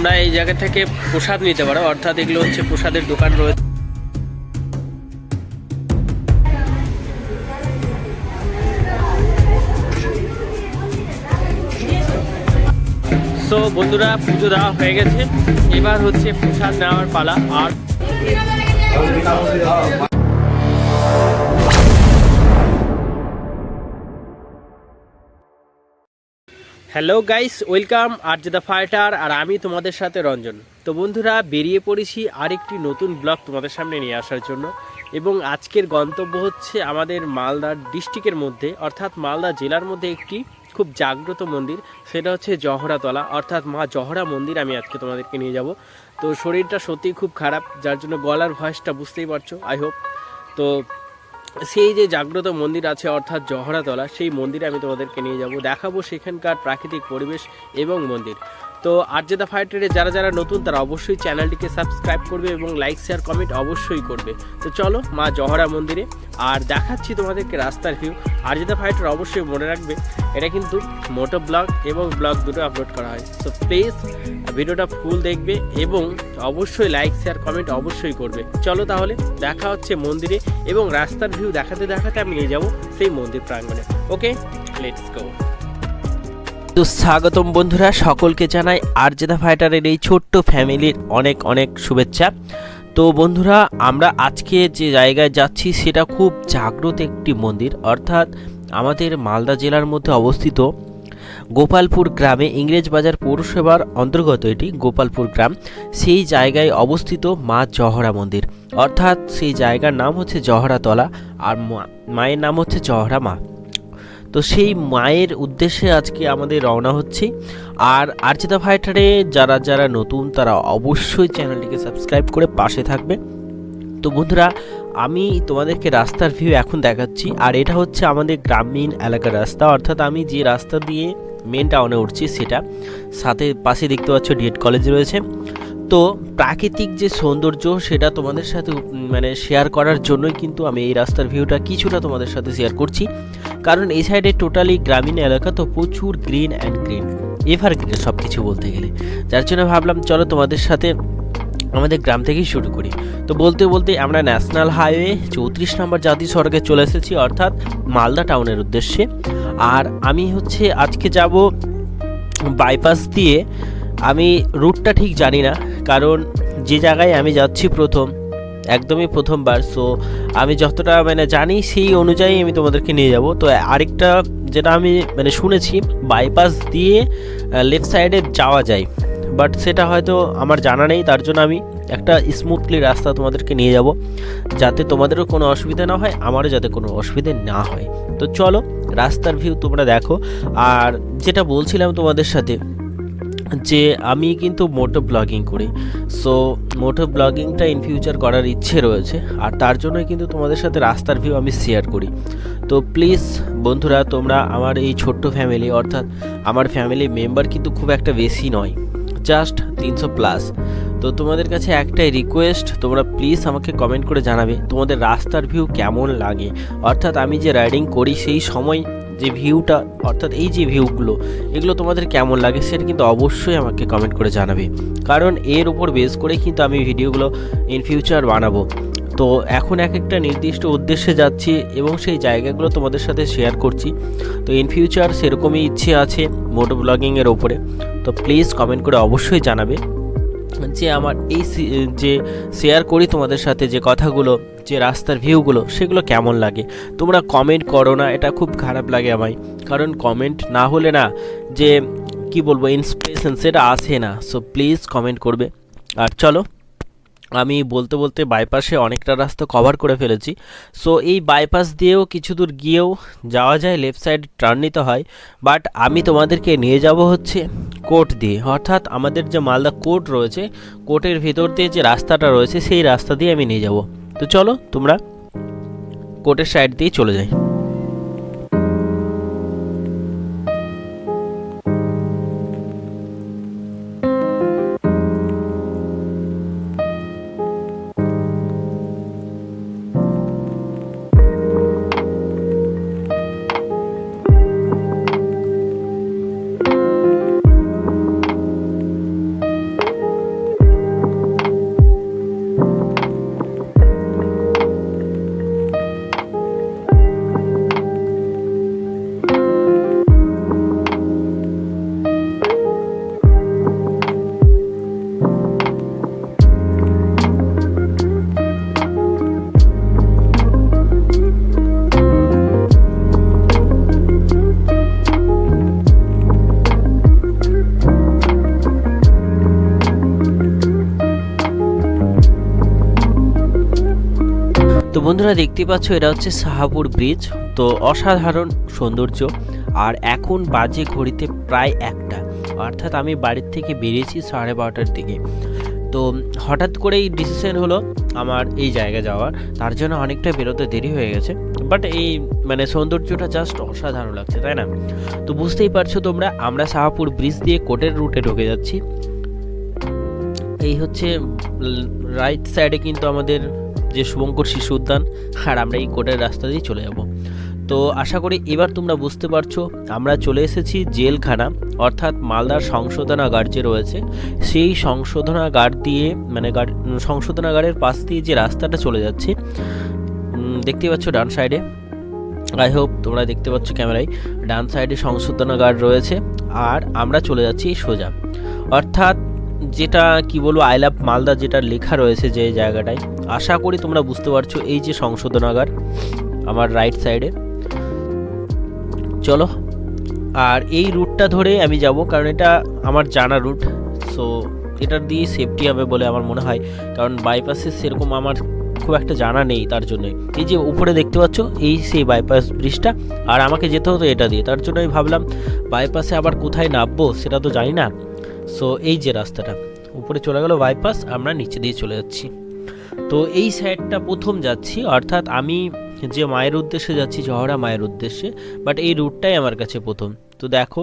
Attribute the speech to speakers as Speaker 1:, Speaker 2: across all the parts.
Speaker 1: তোমরা এই জায়গা থেকে প্রসাদ নিতে পারো। অর্থাৎ এগুলো হচ্ছে প্রসাদের দোকান রয়েছে সো বন্ধুরা, পুজো দেওয়া হয়ে গেছে। এবার হচ্ছে প্রসাদ নেওয়ার পালা। আর হ্যালো গাইস ওয়েলকাম আর দ্য ফাইটার আর আমি তোমাদের সাথে রঞ্জন। তো বন্ধুরা, বেরিয়ে পড়েছি আরেকটি নতুন ব্লগ তোমাদের সামনে নিয়ে আসার জন্য। এবং আজকের গন্তব্য হচ্ছে আমাদের মালদা ডিস্ট্রিক্টের মধ্যে, অর্থাৎ মালদা জেলার মধ্যে একটি খুব জাগ্রত মন্দির, সেটা হচ্ছে জহরাতলা। অর্থাৎ মা জহরা মন্দির আমি আজকে তোমাদেরকে নিয়ে যাব। তো শরীরটা সত্যিই খুব খারাপ, যার জন্য গলার ভয়েসটা বুঝতেই পারছ আই হোপ তো সেই যে জাগ্রত মন্দির আছে অর্থাৎ জহরাতলা, সেই মন্দিরে আমি তোমাদেরকে নিয়ে যাব। দেখাবো সেখানকার প্রাকৃতিক পরিবেশ এবং মন্দির। তো আর্যদা ফাইটারে যারা যারা নতুন, তারা অবশ্যই চ্যানেলটিকে সাবস্ক্রাইব করবে এবং লাইক, শেয়ার, কমেন্ট অবশ্যই করবে। তো চলো মা জহরা মন্দিরে, আর দেখাচ্ছি তোমাদেরকে রাস্তার ভিউ আর্যদা ফাইটার অবশ্যই মনে রাখবে, এটা কিন্তু মোটো ব্লগ এবং ব্লগ দুটো আপলোড করা হয়। সো প্লিজ ভিডিওটা ফুল দেখবে এবং অবশ্যই লাইক, শেয়ার, কমেন্ট অবশ্যই করবে। চলো তাহলে, দেখা হচ্ছে মন্দিরে এবং রাস্তার ভিউ দেখাতে দেখাতে আমি নিয়ে যাব সেই মন্দির প্রাঙ্গণে। ওকে লেটস গো তো স্বাগতম বন্ধুরা, সকলকে জানাই আরজেদা ফাইটারের এই ছোট্ট ফ্যামিলির অনেক অনেক শুভেচ্ছা। তো বন্ধুরা, আমরা আজকে যে জায়গায় যাচ্ছি সেটা খুব জাগ্রত একটি মন্দির, অর্থাৎ আমাদের মালদা জেলার মধ্যে অবস্থিত গোপালপুর গ্রামে ইংরেজ বাজার পৌরসভার অন্তর্গত এটি, গোপালপুর গ্রাম। সেই জায়গায় অবস্থিত মা জহরা মন্দির, অর্থাৎ সেই জায়গার নাম হচ্ছে জহরাতলা আর মায়ের নাম হচ্ছে জহরা মা। তো সেই মায়ের উদ্দেশ্যে আজকে আমাদের রওনা হচ্ছি। আর আর্চিতা ফাইটারে যারা যারা নতুন, তারা অবশ্যই চ্যানেলটিকে সাবস্ক্রাইব করে পাশে থাকবে। তো বন্ধুরা, আমি তোমাদেরকে রাস্তার ভিউ এখন দেখাচ্ছি। আর এটা হচ্ছে আমাদের গ্রামীণ এলাকার রাস্তা। অর্থাৎ আমি যে রাস্তা দিয়ে মেন টাউনে উঠছি, সেটা সাথে পাশে দেখতে পাচ্ছ ডিএড কলেজ রয়েছে। তো প্রাকৃতিক যে সৌন্দর্য সেটা তোমাদের সাথে মানে শেয়ার করার জন্যই কিন্তু আমি এই রাস্তার ভিউটা কিছুটা তোমাদের সাথে শেয়ার করছি। কারণ এই সাইডে টোটালি গ্রামীণ এলাকা তো প্রচুর green and green evergreen সব কিছু বলতে গেলে। যার জন্য ভাবলাম, চলো তোমাদের সাথে আমাদের গ্রাম থেকেই শুরু করি। তো বলতে বলতে আমরা ন্যাশনাল হাইওয়ে চৌত্রিশ নম্বর জাতীয় সড়কে চলে এসেছি, অর্থাৎ মালদা টাউনের উদ্দেশ্যে। আর আমি হচ্ছে আজকে যাব বাইপাস দিয়ে। আমি রুটটা ঠিক জানি না কারণ যে জায়গায় আমি যাচ্ছি প্রথম, একদমই প্রথমবার সো আমি যতটা মানে জানি সেই অনুযায়ী আমি তোমাদেরকে নিয়ে যাব। তো আরেকটা যেটা আমি মানে শুনেছি বাইপাস দিয়ে লেফট সাইডে যাওয়া যায়। বাট সেটা হয়তো আমার জানা নেই, তার জন্য আমি একটা স্মুথলি রাস্তা তোমাদেরকে নিয়ে যাব। যাতে তোমাদেরও কোনো অসুবিধা না হয়, আমারও যাতে কোনো অসুবিধে না হয়। তো চলো, রাস্তার ভিউ তোমরা দেখো। আর যেটা বলছিলাম তোমাদের সাথে যে আমি কিন্তু মোটো ব্লগিং করি। সো মোটো ব্লগিংটা ইন ফিউচার করার ইচ্ছে রয়েছে। আর তার জন্যই কিন্তু তোমাদের সাথে রাস্তার ভিউ আমি শেয়ার করি। তো প্লিজ বন্ধুরা, তোমরা আমার এই ছোট্ট ফ্যামিলি অর্থাৎ আমার ফ্যামিলি মেম্বার কিন্তু খুব একটা বেশি নয়। জাস্ট তিনশো প্লাস তো তোমাদের কাছে একটাই রিকোয়েস্ট তোমরা প্লিজ আমাকে কমেন্ট করে জানাবে তোমাদের রাস্তার ভিউ কেমন লাগে। অর্থাৎ আমি যে রাইডিং করি সেই সময় যে ভিউটা অর্থাৎ এই যে ভিউগুলো এগুলো তোমাদের কেমন লাগে সেটা কিন্তু অবশ্যই আমাকে কমেন্ট করে জানাবে। কারণ এর উপর বেস করে কিন্তু আমি ভিডিওগুলো ইন ফিউচার বানাবো। তো এখন এক একটা নির্দিষ্ট উদ্দেশ্যে যাচ্ছি এবং সেই জায়গাগুলো তোমাদের সাথে শেয়ার করছি। তো ইন ফিউচার সেরকমই ইচ্ছে আছে মোটো ব্লগিংয়ের ওপরে তো প্লিজ কমেন্ট করে অবশ্যই জানাবে। যে আমার এই যে শেয়ার করি তোমাদের সাথে, যে কথাগুলো, যে রাস্তার ভিউগুলো সেগুলো কেমন লাগে? তোমরা কমেন্ট করো না, এটা খুব খারাপ লাগে আমায়। কারণ কমেন্ট না হলে না, যে কি বলব ইন্সপিরেশন সেটা আসে না। সো প্লিজ কমেন্ট করবে। আর চলো। আমি বলতে বলতে বাইপাসে অনেকটা রাস্তা কভার করে ফেলেছি। সো এই বাইপাস দিয়েও কিছু দূর গিয়েও যাওয়া যায় লেফট সাইড টার্ন নিতে হয়। বাট আমি তোমাদেরকে নিয়ে যাব হচ্ছে কোর্ট দিয়ে। অর্থাৎ আমাদের যে মালদা কোর্ট রয়েছে কোর্টের ভিতর দিয়ে যে রাস্তাটা রয়েছে, সেই রাস্তা দিয়ে আমি নিয়ে যাব। তো চলো, তোমরা কোর্টের সাইড দিয়ে চলে যাই। বন্ধুরা দেখতে পাচ্ছ, এটা হচ্ছে সাহাপুর ব্রিজ তো অসাধারণ সৌন্দর্য। আর এখন বাজে ঘড়িতে প্রায় একটা, অর্থাৎ আমি বাড়ির থেকে বেরিয়েছি সাড়ে বারোটার দিকে। তো হঠাৎ করেই ডিসিশন হলো আমার এই জায়গা যাওয়ার, তার জন্য অনেকটা বেরোতে দেরি হয়ে গেছে। বাট এই মানে সৌন্দর্যটা জাস্ট অসাধারণ লাগছে, তাই না? তো বুঝতেই পারছ তোমরা, আমরা সাহাপুর ব্রিজ দিয়ে কোটের রুটে ঢুকে যাচ্ছি। এই হচ্ছে রাইট সাইডে কিন্তু আমাদের যে শুভঙ্কর শিশু উদ্যান, আর আমরা এই কোর্টের রাস্তা দিয়ে চলে যাব। তো আশা করি এবার তোমরা বুঝতে পারছ, আমরা চলে এসেছি জেলখানা, অর্থাৎ মালদার সংশোধনাগার যে রয়েছে, সেই সংশোধনাগার দিয়ে মানে গার সংশোধনাগারের পাশ দিয়ে যে রাস্তাটা চলে যাচ্ছে দেখতে পাচ্ছ ডান সাইডে। আই হোপ তোমরা দেখতে পাচ্ছ ক্যামেরায়, ডান সাইডে সংশোধনাগার রয়েছে, আর আমরা চলে যাচ্ছি সোজা। অর্থাৎ যেটা কি বলব আই লাভ মালদা যেটা লেখা রয়েছে যে জায়গাটায়, আশা করি তোমরা বুঝতে পারছ এই যে সংশোধনাগার আমার রাইট সাইডে চলো, আর এই রুটটা ধরে আমি যাব, কারণ এটা আমার জানা রুট সো এটার দিয়ে সেফটি হবে বলে আমার মনে হয়, কারণ বাইপাসে সেরকম আমার খুব একটা জানা নেই তার জন্যই। এই যে উপরে দেখতে পাচ্ছ, এই সেই বাইপাস ব্রিজটা আর আমাকে যেতে হতো এটা দিয়ে, তার জন্য আমি ভাবলাম বাইপাসে আবার কোথায় নামবো, সেটা তো জানি না। সো এই যে রাস্তাটা, উপরে চলে গেল বাইপাস আমরা নিচে দিয়ে চলে যাচ্ছি। তো এই সাইডটা প্রথম যাচ্ছি, অর্থাৎ আমি যে মায়ের উদ্দেশ্যে যাচ্ছি, জহরা মায়ের উদ্দেশ্যে বাট এই রুটটাই আমার কাছে প্রথম। তো দেখো,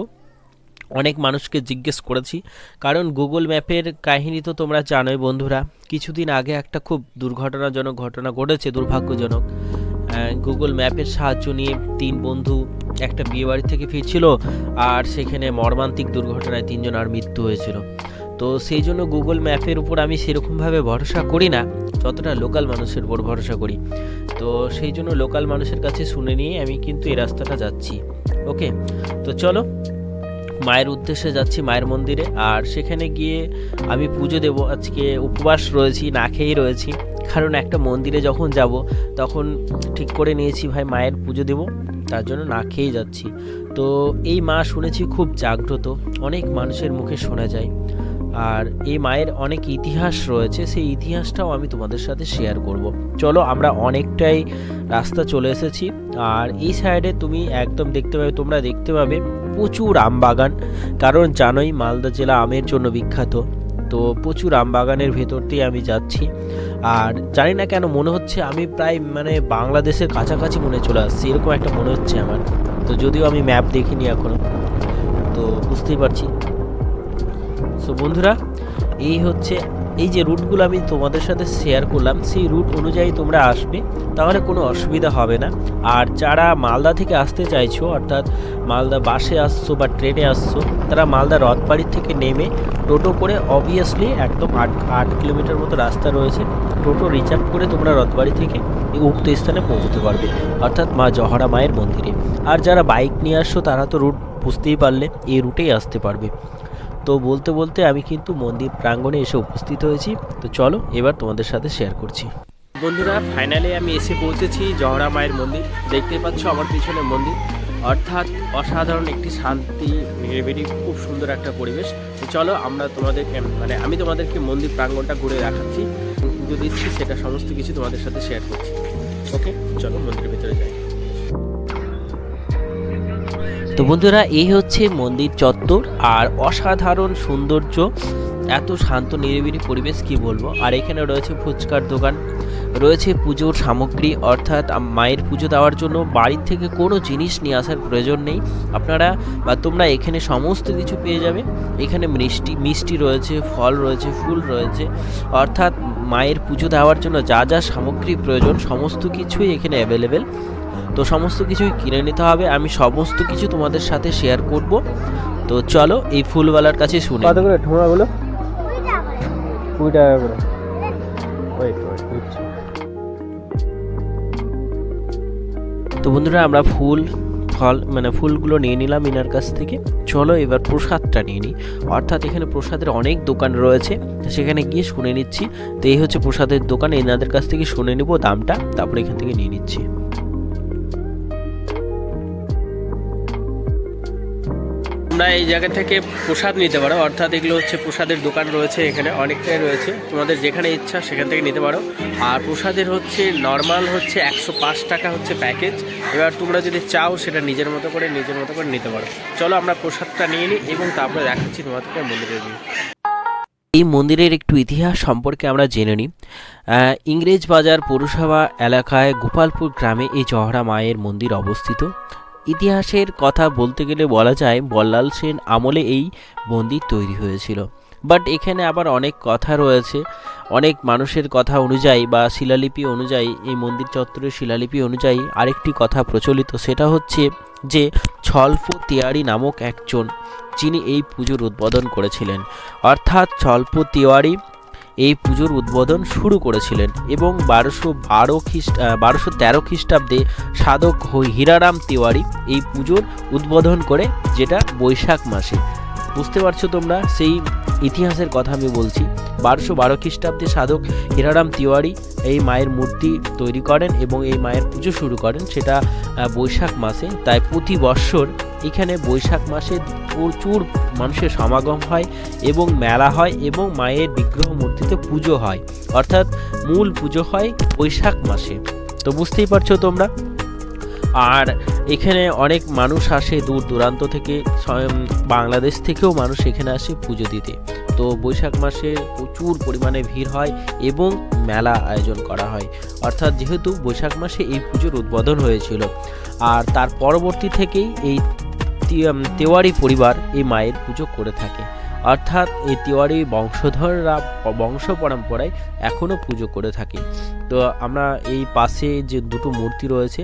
Speaker 1: অনেক মানুষকে জিজ্ঞেস করেছি, কারণ গুগল ম্যাপের কাহিনী তো তোমরা জানোই বন্ধুরা, কিছুদিন আগে একটা খুব দুর্ঘটনাজনক ঘটনা ঘটেছে, দুর্ভাগ্যজনক। গুগল ম্যাপের সাহায্য নিয়ে তিন বন্ধু একটা বিয়েবাড়ি থেকে ফিরছিল আর সেখানে মর্মান্তিক দুর্ঘটনায় তিনজন আর মৃত্যু হয়েছিল। তো সেই জন্য গুগল ম্যাপের উপর আমি সেরকমভাবে ভরসা করি না, যতটা লোকাল মানুষের উপর ভরসা করি। তো সেই জন্য লোকাল মানুষের কাছে শুনে নিয়ে আমি কিন্তু এই রাস্তাটা যাচ্ছি। ওকে তো চলো মায়ের উদ্দেশ্যে যাচ্ছি মায়ের মন্দিরে। আর সেখানে গিয়ে আমি পুজো দেব। আজকে উপবাস রয়েছি, না খেয়েই রয়েছি। কারণ একটা মন্দিরে যখন যাব, তখন ঠিক করে নিয়েছি, ভাই, মায়ের পুজো দেব। তার জন্য না খেয়েই যাচ্ছি। তো এই মা শুনেছি খুব জাগ্রত। অনেক মানুষের মুখে শোনা যায়। আর এই মায়ের অনেক ইতিহাস রয়েছে। সেই ইতিহাসটাও আমি তোমাদের সাথে শেয়ার করব। চলো, আমরা অনেকটাই রাস্তা চলে এসেছি। আর এই সাইডে তুমি একদম দেখতে পাবে, তোমরা দেখতে পাবে প্রচুর আম বাগান কারণ জানোই মালদা জেলা আমের জন্য বিখ্যাত। তো প্রচুর আম বাগানের ভেতর দিয়ে আমি যাচ্ছি। আর জানি না কেন মনে হচ্ছে আমি প্রায় মানে বাংলাদেশের কাছাকাছি মনে চলে আসছি। এরকম একটা মনে হচ্ছে আমার। তো যদিও আমি ম্যাপ দেখিনি এখনও। তো বুঝতেই পারছি। সো বন্ধুরা, এই হচ্ছে এই যে রুটগুলো আমি তোমাদের সাথে শেয়ার করলাম, সেই রুট অনুযায়ী তোমরা আসবে, তাহলে কোনো অসুবিধা হবে না। আর যারা মালদা থেকে আসতে চাইছো, অর্থাৎ মালদা বাসে আসছো বা ট্রেনে আসছো, তারা মালদা রথবাড়ি থেকে নেমে টোটো করে অবভিয়াসলি একদম আট আট কিলোমিটার মতো রাস্তা রয়েছে, টোটো রিজার্ভ করে তোমরা রথবাড়ি থেকে উক্ত স্থানে পৌঁছতে পারবে, অর্থাৎ মা জহরা মায়ের মন্দিরে। আর যারা বাইক নিয়ে আসছো, তারা তো রুট বুঝতেই পারলে, এই রুটেই আসতে পারবে। তো বলতে বলতে আমি কিন্তু মন্দির প্রাঙ্গণে এসে উপস্থিত হয়েছি। তো চলো, এবার তোমাদের সাথে শেয়ার করছি। বন্ধুরা ফাইনালে আমি এসে পৌঁছেছি জহরা মায়ের মন্দির। দেখতে পাচ্ছ আমার পিছনে মন্দির। অর্থাৎ অসাধারণ একটি শান্তি, নিরিবিলি, খুব সুন্দর একটা পরিবেশ। তো চলো, আমরা তোমাদেরকে মানে আমি তোমাদেরকে মন্দির প্রাঙ্গণটা ঘুরে দেখাচ্ছি। পুজো দিচ্ছি সেটা সমস্ত কিছু তোমাদের সাথে শেয়ার করছি। ওকে চলো, মন্দিরের ভিতরে যাই। তো বন্ধুরা, এই হচ্ছে মন্দির চত্বর আর অসাধারণ সৌন্দর্য। এত শান্ত, নিরিবিলি পরিবেশ, কি বলব? আর এখানে রয়েছে ফুচকার দোকান, রয়েছে পুজোর সামগ্রী, অর্থাৎ মায়ের পুজো দেওয়ার জন্য বাড়ির থেকে কোনো জিনিস নিয়ে আসার প্রয়োজন নেই। আপনারা বা তোমরা এখানে সমস্ত কিছু পেয়ে যাবে। এখানে মিষ্টি মিষ্টি রয়েছে, ফল রয়েছে, ফুল রয়েছে। অর্থাৎ মায়ের পুজো দেওয়ার জন্য যা যা সামগ্রী প্রয়োজন, সমস্ত কিছুই এখানে অ্যাভেলেবেল তো সমস্ত কিছুই কিনে নিতে হবে। আমি সমস্ত কিছু তোমাদের সাথে শেয়ার করব। তো চলো এই ফুলওয়ালার কাছে শুনি কত করে? ঠোঙাগুলো? কুড়ি টাকা করে। ওয়েট ওয়েট দিচ্ছি তো বন্ধুরা আমরা ফুল ফল মানে ফুলগুলো নিয়ে নিলাম ইনার কাছ থেকে। চলো এবার প্রসাদটা নিয়ে নিই। অর্থাৎ এখানে প্রসাদের অনেক দোকান রয়েছে। সেখানে গিয়ে শুনে নিচ্ছি। তো এই হচ্ছে প্রসাদের দোকান। এনাদের কাছ থেকে শুনে নিব দামটা। তারপরে এখান থেকে নিয়ে নিচ্ছি। তোমরা এই জায়গা থেকে প্রসাদ নিতে পারো। অর্থাৎ এগুলো হচ্ছে প্রসাদের দোকান রয়েছে এখানে, অনেকটাই রয়েছে। তোমাদের যেখানে ইচ্ছা সেখান থেকে নিতে পারো। আর প্রসাদের হচ্ছে নর্মাল হচ্ছে একশো পাঁচ টাকা হচ্ছে প্যাকেজ এবার তোমরা যদি চাও সেটা নিজের মতো করে, নিজের মতো করে নিতে পারো। চলো আমরা প্রসাদটা নিয়ে নিই এবং তারপরে দেখাচ্ছি তোমাদেরকে মন্দিরের view। এই মন্দিরের একটু ইতিহাস সম্পর্কে আমরা জেনে নিই। ইংরেজ বাজার পৌরসভা এলাকায় গোপালপুর গ্রামে এই জহরা মায়ের মন্দির অবস্থিত। ইতিহাসের কথা বলতে গেলে বলা যায়, বল্লাল সেন আমলে এই মন্দির তৈরি হয়েছিল। বাট এখানে আবার অনেক কথা রয়েছে। অনেক মানুষের কথা অনুযায়ী বা শিলালিপি অনুযায়ী, এই মন্দির চত্বরের শিলালিপি অনুযায়ী আরেকটি কথা প্রচলিত, সেটা হচ্ছে যে ছল্প তিয়ারি নামক একজন, যিনি এই পুজোর উদ্বোধন করেছিলেন। অর্থাৎ ছল্প তিওয়ারি এই পুজোর উদ্বোধন শুরু করেছিলেন এবং বারোশো বারো খ্রিস্ট বারোশো তেরো খ্রিস্টাব্দে সাধক হীরারাম তিওয়ারি এই পুজোর উদ্বোধন করে যেটা বৈশাখ মাসে। বুঝতে পারছ তোমরা? সেই ইতিহাসের কথা আমি বলছি। বারোশো বারো খ্রিস্টাব্দে সাধক হীরারাম তিওয়ারি এই মায়ের মূর্তি তৈরি করেন এবং এই মায়ের পুজো শুরু করেন। সেটা বৈশাখ মাসে। তাই প্রতি বৎসর এখানে বৈশাখ মাসে প্রচুর মানুষের সমাগম হয় এবং মেলা হয় এবং মায়ের বিগ্রহ মূর্তিতে পুজো হয়। অর্থাৎ মূল পুজো হয় বৈশাখ মাসে। তো বুঝতেই পারছ তোমরা? আর এখানে অনেক মানুষ আসে দূর দূরান্ত থেকে বাংলাদেশ থেকেও মানুষ এখানে আসে পুজো দিতে। তো বৈশাখ মাসে প্রচুর পরিমাণে ভিড় হয় এবং মেলা আয়োজন করা হয়। অর্থাৎ যেহেতু বৈশাখ মাসে এই পুজোর উদ্বোধন হয়েছিল। আর তার পরবর্তী থেকেই এই তেওয়ারি পরিবার এই মায়ের পুজো করে থাকে। অর্থাৎ এই তিওয়ারি বংশধররা বংশ পরম্পরায় এখনও পুজো করে থাকে। তো আমরা এই পাশে যে দুটো মূর্তি রয়েছে,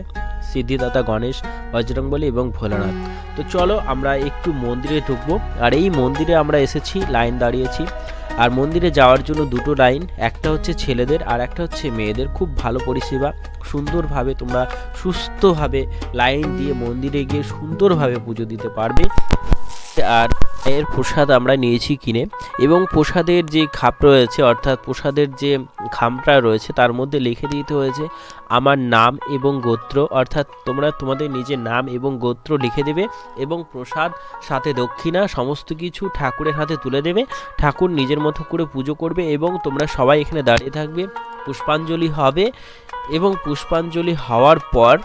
Speaker 1: সিদ্ধিদাতা গণেশ, বজরংবলী এবং ভোলানাথ। তো চলো আমরা একটু মন্দিরে ঢুকবো। আর এই মন্দিরে আমরা এসেছি, লাইন দাঁড়িয়েছি। আর মন্দিরে যাওয়ার জন্য দুটো লাইন, একটা হচ্ছে ছেলেদের আর একটা হচ্ছে মেয়েদের। খুব ভালো পরিষেবা, সুন্দরভাবে তোমরা সুস্থভাবে লাইন দিয়ে মন্দিরে গিয়ে সুন্দরভাবে পুজো দিতে পারবে। আর এর প্রসাদ আমরা নিয়েছি কিনে। এবং প্রসাদের যে খাপ রয়েছে, অর্থাৎ প্রসাদের যে খামটা রয়েছে, তার মধ্যে লিখে দিতে হয়েছে, আমার নাম এবং গোত্র। অর্থাৎ তোমরা তোমাদের নিজের নাম এবং গোত্র লিখে দেবে এবং প্রসাদ সাথে দক্ষিণা সমস্ত কিছু ঠাকুরের হাতে তুলে দেবে। ঠাকুর নিজের মতো করে পুজো করবে এবং তোমরা সবাই এখানে দাঁড়িয়ে থাকবে। পুষ্পাঞ্জলি হবে এবং পুষ্পাঞ্জলি হওয়ার পর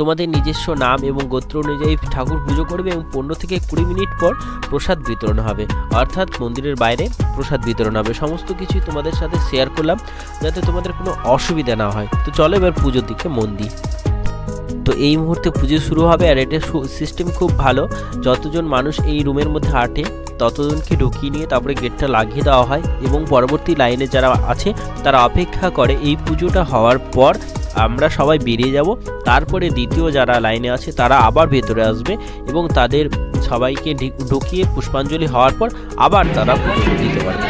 Speaker 1: তোমাদের নিজস্ব নাম এবং গোত্র অনুযায়ী ঠাকুর পুজো করবে এবং পনেরো থেকে কুড়ি মিনিট পর প্রসাদ বিতরণ হবে। অর্থাৎ মন্দিরের বাইরে প্রসাদ বিতরণ হবে। সমস্ত কিছুই তোমাদের সাথে শেয়ার করলাম, যাতে তোমাদের কোনো অসুবিধা না হয়। তো চলো এবার পুজোর দিকে মন দিই। তো এই মুহূর্তে পুজো শুরু হবে আর এটা সিস্টেম খুব ভালো। যতজন মানুষ এই রুমের মধ্যে হাঁটে ততজনকে ঢুকিয়ে নিয়ে তারপরে গেটটা লাগিয়ে দেওয়া হয় এবং পরবর্তী লাইনে যারা আছে, তারা অপেক্ষা করে এই পুজোটা হওয়ার পর আমরা সবাই বেরিয়ে যাব। তারপরে দ্বিতীয় যারা লাইনে আছে, তারা আবার ভেতরে আসবে এবং তাদের সবাইকে ঢুকিয়ে পুষ্পাঞ্জলি হওয়ার পর আবার তারা দিতে পারবে।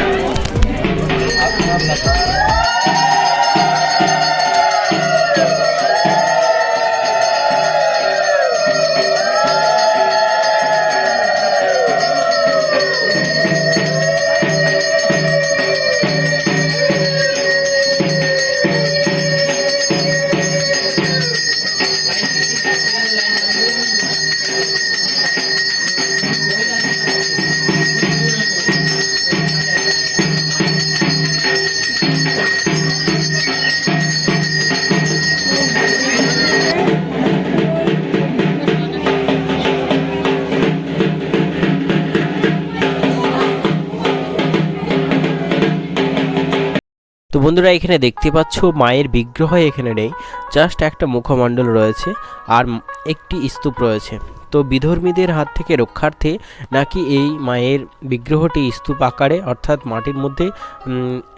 Speaker 1: বন্ধুরা, এখানে দেখতে পাচ্ছ মায়ের বিগ্রহ এখানে নেই। জাস্ট একটা মুখমণ্ডল রয়েছে আর একটি স্তূপ রয়েছে। তো বিধর্মীদের হাত থেকে রক্ষার্থে নাকি এই মায়ের বিগ্রহটি স্তূপ আকারে অর্থাৎ মাটির মধ্যে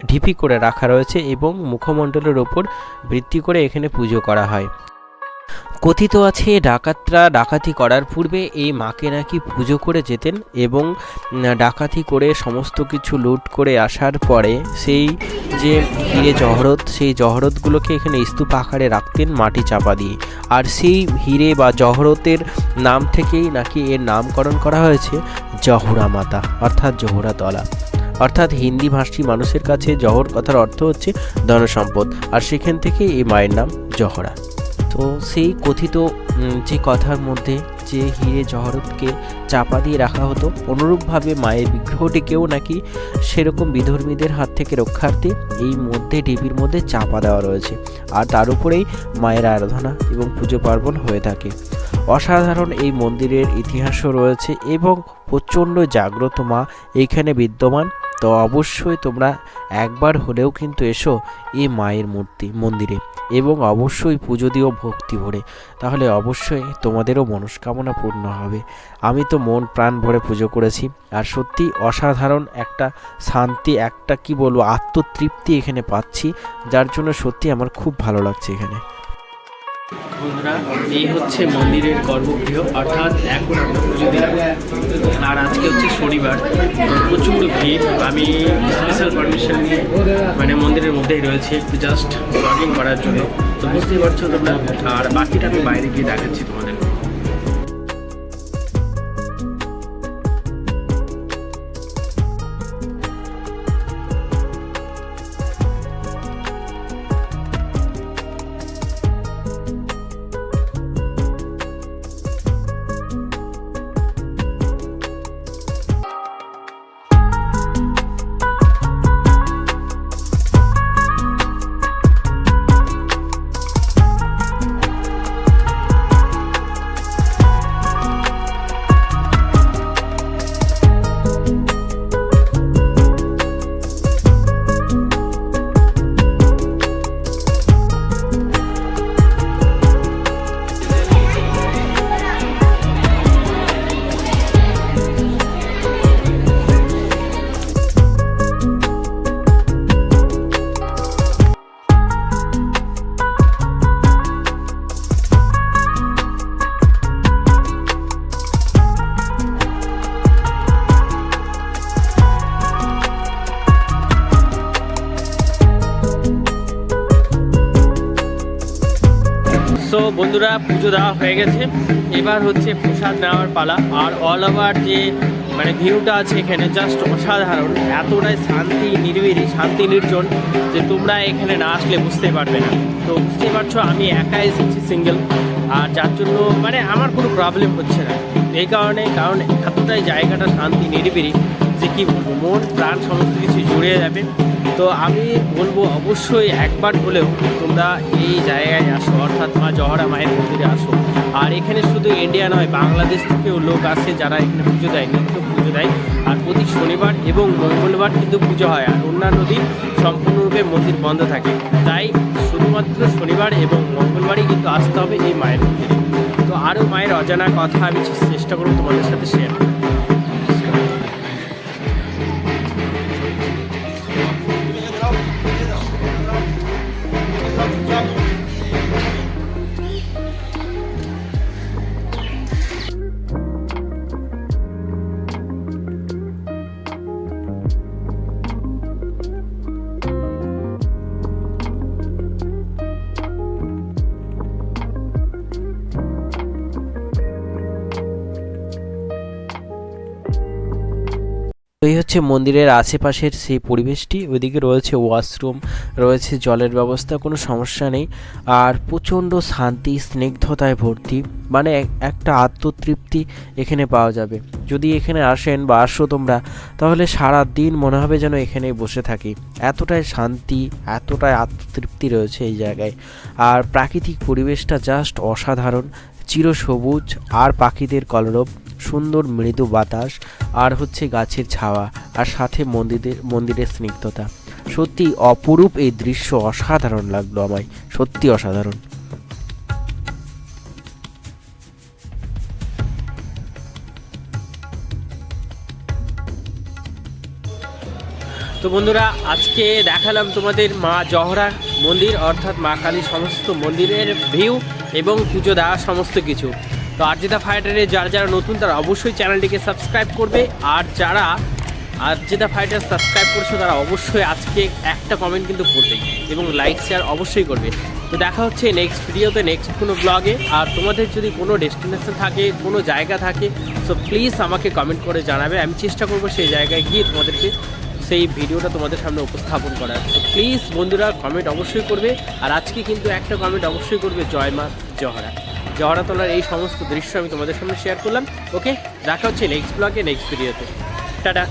Speaker 1: ঢিপি করে রাখা রয়েছে এবং মুখমণ্ডলের ওপর ভিত্তি করে এখানে পুজো করা হয়। কথিত আছে, ডাকাতরা ডাকাতি করার পূর্বে এই মাকে নাকি পুজো করে যেতেন এবং ডাকাতি করে সমস্ত কিছু লুট করে আসার পরে সেই যে হিরে জহরত, সেই জহরতগুলোকে এখানে স্তূপ আকারে রাখতেন মাটি চাপা দিয়ে। আর সেই হিরে বা জহরতের নাম থেকেই নাকি এর নামকরণ করা হয়েছে জহুরা মাতা, অর্থাৎ জহুরা তলা। অর্থাৎ হিন্দি ভাষী মানুষের কাছে জহর কথার অর্থ হচ্ছে ধনসম্পদ, আর সেখান থেকে এই মায়ের নাম জহরা। তো সেই কথিত যে কথার মধ্যে যে হিরে জহরতকে চাপা দিয়ে রাখা হতো, অনুরূপভাবে মায়ের বিগ্রহটিকেও নাকি সেরকম বিধর্মীদের হাত থেকে রক্ষার্থে এই মধ্যে, ঢিবির মধ্যে চাপা দেওয়া রয়েছে। আর তার উপরেই মায়ের আরাধনা এবং পুজো পার্বণ হয়ে থাকে। অসাধারণ এই মন্দিরের ইতিহাসও রয়েছে এবং প্রচণ্ড জাগ্রত মা এইখানে বিদ্যমান। তো অবশ্যই তোমরা একবার হলেও কিন্তু এসো এই মায়ের মূর্তি, মন্দিরে। এবং অবশ্যই পুজো দিও ভক্তি ভরে। তাহলে অবশ্যই তোমাদেরও মনস্কামনা পূর্ণ হবে। আমি তো মন প্রাণ ভরে পুজো করেছি। আর সত্যি অসাধারণ একটা শান্তি, একটা কি বলব, আত্মতৃপ্তি এখানে পাচ্ছি। যার জন্য সত্যি আমার খুব ভালো লাগছে এখানে। বন্ধুরা, এই হচ্ছে মন্দিরের গর্ভগৃহ অর্থাৎ এখন আমরা পুজো দিলাম আর আজকে হচ্ছে শনিবার প্রচুর ভিড়। আমি স্পেশাল পারমিশন নিয়ে মানে মন্দিরের মধ্যেই রয়েছে, একটু জাস্ট ব্লগিং করার জন্য। তো বুঝতেই পারছ তোমরা। আর বাকিটা আমি বাইরে গিয়ে দেখাচ্ছি তোমাদের বন্ধুরা, পুজো দেওয়া হয়ে গেছে। এবার হচ্ছে প্রসাদ নেওয়ার পালা। আর অল ওভার যে মানে ভিউটা আছে এখানে জাস্ট অসাধারণ। এতটাই শান্তি, নিরিবিলি, শান্তি নির্জন যে তোমরা এখানে না আসলে বুঝতে পারবে না। তো বুঝতেই পারছ, আমি একা এসেছি সিঙ্গেল আর যার জন্য মানে আমার কোনো প্রবলেম হচ্ছে না। এই কারণে, কারণ এতটাই জায়গাটা শান্তি, নিরিবিলি যে কি বলব, মন, প্রাণ সমস্ত কিছু জুড়ে যাবে। তো আমি বলব অবশ্যই একবার হলেও তোমরা এই জায়গায় আসো, অর্থাৎ মা জহরা মায়ের মন্দিরে আসো। আর এখানে শুধু ইন্ডিয়া নয়, বাংলাদেশ থেকেও লোক আসে যারা এখানে পুজো দেয়, নিত্য পুজো দেয়। আর প্রতি শনিবার এবং মঙ্গলবার কিন্তু পুজো হয় আর অন্যান্য দিন সম্পূর্ণরূপে মন্দির বন্ধ থাকে। তাই শুধুমাত্র শনিবার এবং মঙ্গলবারই কিন্তু আসতে হবে এই মায়ের মন্দিরে। তো আরও মায়ের অজানা কথা আমি চেষ্টা করব তোমাদের সাথে শেয়ার করতে। এই হচ্ছে মন্দিরের আশেপাশের সেই পরিবেশটি, ওইদিকে রয়েছে ওয়াশরুম, রয়েছে জলের ব্যবস্থা, কোনো সমস্যা নেই। আর প্রচণ্ড শান্তি, স্নিগ্ধতায় ভর্তি মানে এক- একটা আত্মতৃপ্তি এখানে পাওয়া যাবে। যদি এখানে আসেন বা আসো তোমরা, তাহলে সারা দিন মনে হবে যেন এখানে বসে থাকি। এতটাই শান্তি, এতটাই আত্মতৃপ্তি রয়েছে এই জায়গায়। আর প্রাকৃতিক পরিবেশটা জাস্ট অসাধারণ, চিরসবুজ, আর পাখিদের কলরব। সুন্দর মৃদু বাতাস আর হচ্ছে গাছের ছাওয়া আর সাথে মন্দিরের মন্দিরের স্নিগ্ধতা। সত্যি অপরূপ এই দৃশ্য অসাধারণ লাগল আমায়। সত্যি অসাধারণ। তো বন্ধুরা, আজকে দেখালাম তোমাদের মা জহরা মন্দির, অর্থাৎ মা কালী সমস্ত মন্দিরের ভিউ এবং পুজো দেওয়া সমস্ত কিছু। তো আরজিতা ফাইটারে যারা যারা নতুন, তারা অবশ্যই চ্যানেলটিকে সাবস্ক্রাইব করবে। আর যারা আরজিতা ফাইটার সাবস্ক্রাইব করছ, তারা অবশ্যই আজকে একটা কমেন্ট কিন্তু করবে এবং লাইক শেয়ার অবশ্যই করবে। তো দেখা হচ্ছে নেক্সট ভিডিওতে নেক্সট কোনো ব্লগে আর তোমাদের যদি কোনো ডেস্টিনেশন থাকে, কোনো জায়গা থাকে সো প্লিজ আমাকে কমেন্ট করে জানাবে। আমি চেষ্টা করব সেই জায়গায় গিয়ে তোমাদেরকে সেই ভিডিওটা তোমাদের সামনে উপস্থাপন করার। তো প্লিজ বন্ধুরা কমেন্ট অবশ্যই করবে। আর আজকে কিন্তু একটা কমেন্ট অবশ্যই করবে জয় মা জহরা জহরাতলার এই সমস্ত দৃশ্য আমি তোমাদের সামনে শেয়ার করলাম। ওকে দেখা হচ্ছে নেক্সট ব্লগে নেক্সট ভিডিওতে টাটা।